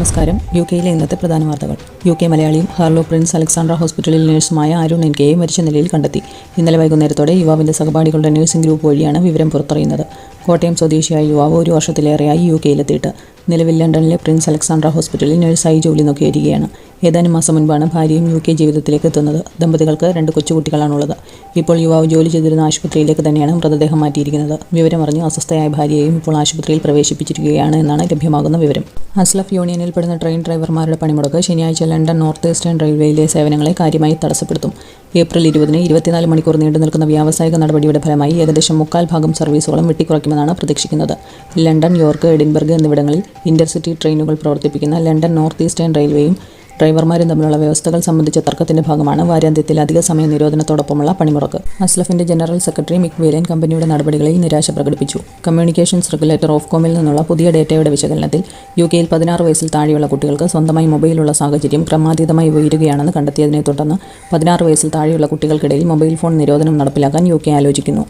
നമസ്കാരം. യു കെയിലെ ഇന്നത്തെ പ്രധാന വാർത്തകൾ. യു കെ മലയാളിയും ഹാർലോ പ്രിൻസ് അലക്സാണ്ട്ര ഹോസ്പിറ്റലിൽ നഴ്സുമായ അരുൺ എൻ കെയെ മരിച്ച നിലയിൽ കണ്ടെത്തി. ഇന്നലെ വൈകുന്നേരത്തോടെ യുവാവിന്റെ സഹപാഠികളുടെ നഴ്സിംഗ് ഗ്രൂപ്പ് വഴിയാണ് വിവരം പുറത്തറിയുന്നത്. കോട്ടയം സ്വദേശിയായ യുവാവ് ഒരു വർഷത്തിലേറെയായി യു കെയിലെത്തിയിട്ട് നിലവിൽ ലണ്ടനിലെ പ്രിൻസ് അലക്സാണ്ട്ര ഹോസ്പിറ്റലിൽ നഴ്സായി ജോലി നോക്കി വരികയാണ്. ഏതാനും മാസം മുൻപാണ് ഭാര്യയും യു കെ ജീവിതത്തിലേക്ക് എത്തുന്നത്. ദമ്പതികൾക്ക് രണ്ട് കൊച്ചുകുട്ടികളാണുള്ളത്. ഇപ്പോൾ യുവാവ് ജോലി ചെയ്തിരുന്ന ആശുപത്രിയിലേക്ക് തന്നെയാണ് മൃതദേഹം മാറ്റിയിരിക്കുന്നത്. വിവരമറിഞ്ഞ് അസ്വസ്ഥയായ ഭാര്യയെയും ഇപ്പോൾ ആശുപത്രിയിൽ പ്രവേശിപ്പിച്ചിരിക്കുകയാണ് എന്നാണ് ലഭ്യമാകുന്ന വിവരം. അസ്ലഫ് യൂണിയനിൽപ്പെടുന്ന ട്രെയിൻ ഡ്രൈവർമാരുടെ പണിമുടക്ക് ശനിയാഴ്ച ലണ്ടൻ നോർത്ത് ഈസ്റ്റേൺ റെയിൽവേയിലെ സേവനങ്ങളെ കാര്യമായി തടസ്സപ്പെടുത്തും. ഏപ്രിൽ ഇരുപതിന് ഇരുപത്തിനാല് മണിക്കൂർ നീണ്ടു നിൽക്കുന്ന വ്യാവസായിക നടപടിയുടെ ഫലമായി ഏകദേശം മുക്കാൽ ഭാഗം സർവീസുകളും വെട്ടിക്കുറയ്ക്കുമെന്നാണ് പ്രതീക്ഷിക്കുന്നത്. ലണ്ടൻ യോർക്ക് എഡിൻബർഗ് എന്നിവിടങ്ങളിൽ ഇന്റർസിറ്റി ട്രെയിനുകൾ പ്രവർത്തിപ്പിക്കുന്ന ലണ്ടൻ നോർത്ത് ഈസ്റ്റേൺ റെയിൽവേയും ഡ്രൈവർമാരും തമ്മിലുള്ള വ്യവസ്ഥകൾ സംബന്ധിച്ച തർക്കത്തിന്റെ ഭാഗമാണ് വാരാന്ത്യത്തിൽ അധിക സമയ നിരോധനത്തോടൊപ്പമുള്ള പണിമുറക്ക് അസ്ലഫിന്റെ ജനറൽ സെക്രട്ടറി മിക് വേലൻ കമ്പനിയുടെ നടപടികളിൽ നിരാശ പ്രകടിപ്പിച്ചു. കമ്മ്യൂണിക്കേഷൻസ് റെഗുലേറ്റർ ഓഫ് കോമിൽ നിന്നുള്ള പുതിയ ഡേറ്റയുടെ വിശകലനത്തിൽ യു കെയിൽ പതിനാറ് വയസ്സിൽ താഴെയുള്ള കുട്ടികൾക്ക് സ്വന്തമായി മൊബൈലുള്ള സാഹചര്യം ക്രമാതീതമായി ഉയരുകയാണെന്ന് കണ്ടെത്തിയതിനെ തുടർന്ന് പതിനാറ് വയസ്സിൽ താഴെയുള്ള കുട്ടികൾക്കിടയിൽ മൊബൈൽ ഫോൺ നിരോധനം നടപ്പിലാക്കാൻ യു കെ ആലോചിക്കുന്നു.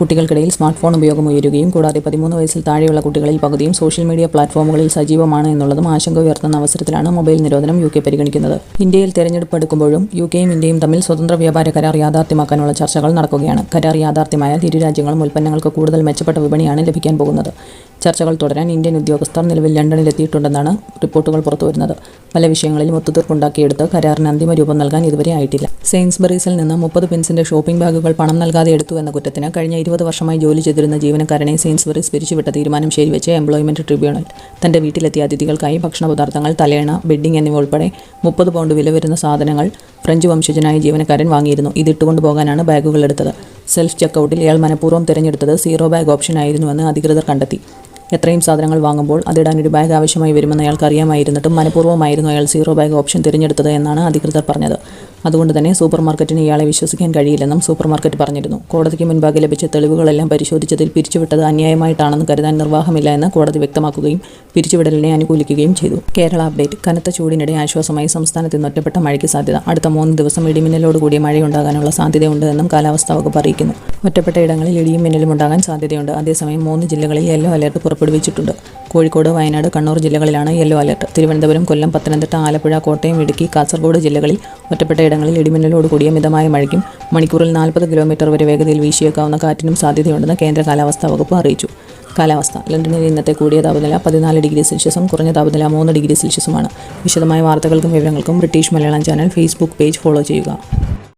കുട്ടികൾക്കിടയിൽ സ്മാർട്ട് ഫോൺ ഉപയോഗം ഉയരുകയും കൂടാതെ പതിമൂന്ന് വയസ്സിൽ താഴെയുള്ള കുട്ടികളിൽ പകുതിയും സോഷ്യൽ മീഡിയ പ്ലാറ്റ്ഫോമുകളിൽ സജീവമാണ് എന്നുള്ളതും ആശങ്ക ഉയർത്തുന്ന അവസരത്തിലാണ് മൊബൈൽ നിരോധനം യു കെ പരിഗണിക്കുന്നത്. ഇന്ത്യയിൽ തെരഞ്ഞെടുപ്പ് എടുക്കുമ്പോഴും യു കെയും ഇന്ത്യയും തമ്മിൽ സ്വതന്ത്ര വ്യാപാര കരാർ യാഥാർത്ഥ്യമാക്കാനുള്ള ചർച്ചകൾ നടക്കുകയാണ്. കരാർ യാഥാർത്ഥ്യമായാൽ ഇരു രാജ്യങ്ങളും ഉൽപ്പന്നങ്ങൾക്ക് കൂടുതൽ മെച്ചപ്പെട്ട വിപണിയാണ് ലഭിക്കാൻ പോകുന്നത്. ചർച്ചകൾ തുടരാൻ ഇന്ത്യൻ ഉദ്യോഗസ്ഥർ നിലവിൽ ലണ്ടനിലെത്തിയിട്ടുണ്ടെന്നാണ് റിപ്പോർട്ടുകൾ പുറത്തുവരുന്നത്. പല വിഷയങ്ങളിലും ഒത്തുതീർപ്പുണ്ടാക്കിയെടുത്ത് കരാറിന് അന്തിമ രൂപം നൽകാൻ ഇതുവരെ ആയിട്ടില്ല. സെയിൻസ്ബറീസിൽ നിന്ന് മുപ്പത് പെൻസിന്റെ ഷോപ്പിംഗ് ബാഗുകൾ പണം നൽകാതെ എടുത്തു എന്ന കുറ്റത്തിന് കഴിഞ്ഞ ഇരുപത് വർഷമായി ജോലി ചെയ്തിരുന്ന ജീവനക്കാരനെ സെയിൻസ്ബറീസ് പിരിച്ചുവിട്ട തീരുമാനം ശരിവെച്ച എംപ്ലോയ്മെന്റ് ട്രിബ്യൂണൽ. തന്റെ വീട്ടിലെത്തിയ അതിഥികൾക്കായി ഭക്ഷണ പദാർത്ഥങ്ങൾ തലേണ ബെഡിംഗ് എന്നിവ ഉൾപ്പെടെ മുപ്പത് പൗണ്ട് വില വരുന്ന സാധനങ്ങൾ ഫ്രഞ്ച് വംശജനായ ജീവനക്കാരൻ വാങ്ങിയിരുന്നു. ഇതിട്ടുകൊണ്ട് പോകാനാണ് ബാഗുകൾ എടുത്തത്. സെൽഫ് ചെക്കൗട്ടിൽ ഇയാൾ മനഃപൂർവം തിരഞ്ഞെടുത്തത് സീറോ ബാഗ് ഓപ്ഷൻ ആയിരുന്നുവെന്ന് അധികൃതർ കണ്ടെത്തി. എത്രയും സാധനങ്ങൾ വാങ്ങുമ്പോൾ അതിടാൻ ഒരു ബാഗ് ആവശ്യമായി വരുമെന്ന് അയാൾക്ക് അറിയാമായിരുന്നിട്ടും മനഃപൂർവമായിരുന്നു അയാൾ സീറോ ബാഗ് ഓപ്ഷൻ തിരഞ്ഞെടുത്തത് എന്നാണ് അധികൃതർ പറഞ്ഞത്. അതുകൊണ്ട് തന്നെ സൂപ്പർ മാർക്കറ്റിന് ഇയാളെ വിശ്വസിക്കാൻ കഴിയില്ലെന്നും സൂപ്പർ മാർക്കറ്റ് പറഞ്ഞിരുന്നു. കോടതിക്ക് മുൻപാകെ ലഭിച്ച തെളിവുകളെല്ലാം പരിശോധിച്ചതിൽ പിരിച്ചുവിട്ടത് അന്യായമായിട്ടാണെന്ന് കരുതാൻ നിർവാഹമില്ല എന്ന് കോടതി വ്യക്തമാക്കുകയും പിരിച്ചുവിടലിനെ അനുകൂലിക്കുകയും ചെയ്തു. കേരള അപ്ഡേറ്റ്. കനത്ത ചൂടിനിടെ ആശ്വാസമായി സംസ്ഥാനത്ത് ഇന്ന് ഒറ്റപ്പെട്ട മഴയ്ക്ക് സാധ്യത. അടുത്ത മൂന്ന് ദിവസം ഇടിമിന്നലോടുകൂടിയ മഴയുണ്ടാകാനുള്ള സാധ്യതയുണ്ടെന്നും കാലാവസ്ഥാ വകുപ്പ് അറിയിക്കുന്നു. ഒറ്റപ്പെട്ട ഇടങ്ങളിൽ ഇടിയും മിന്നലും ഉണ്ടാകാൻ സാധ്യതയുണ്ട്. അതേസമയം മൂന്ന് ജില്ലകളിൽ യെല്ലോ അലർട്ട് പുറപ്പെടുവിച്ചിട്ടുണ്ട്. കോഴിക്കോട് വയനാട് കണ്ണൂർ ജില്ലകളിലാണ് യെല്ലോ അലർട്ട്. തിരുവനന്തപുരം കൊല്ലം പത്തനംതിട്ട ആലപ്പുഴ കോട്ടയം ഇടുക്കി കാസർഗോഡ് ജില്ലകളിൽ ഒറ്റപ്പെട്ട ഇടങ്ങളിൽ ഇടിമിന്നലോടുകൂടിയ മിതമായ മഴയ്ക്കും മണിക്കൂറിൽ നാൽപ്പത് കിലോമീറ്റർ വരെ വേഗതയിൽ വീശിയേക്കാവുന്ന കാറ്റിനും സാധ്യതയുണ്ടെന്ന് കേന്ദ്ര കാലാവസ്ഥാ വകുപ്പ് അറിയിച്ചു. കാലാവസ്ഥ. ലണ്ടനിൽ ഇന്നത്തെ കൂടിയ താപനില പതിനാല് ഡിഗ്രി സെൽഷ്യസും കുറഞ്ഞ താപനില മൂന്ന് ഡിഗ്രി സെൽഷ്യസുമാണ്. വിശദമായ വാർത്തകൾക്കും വിവരങ്ങൾക്കും British Malayalam channel Facebook page follow ചെയ്യുക.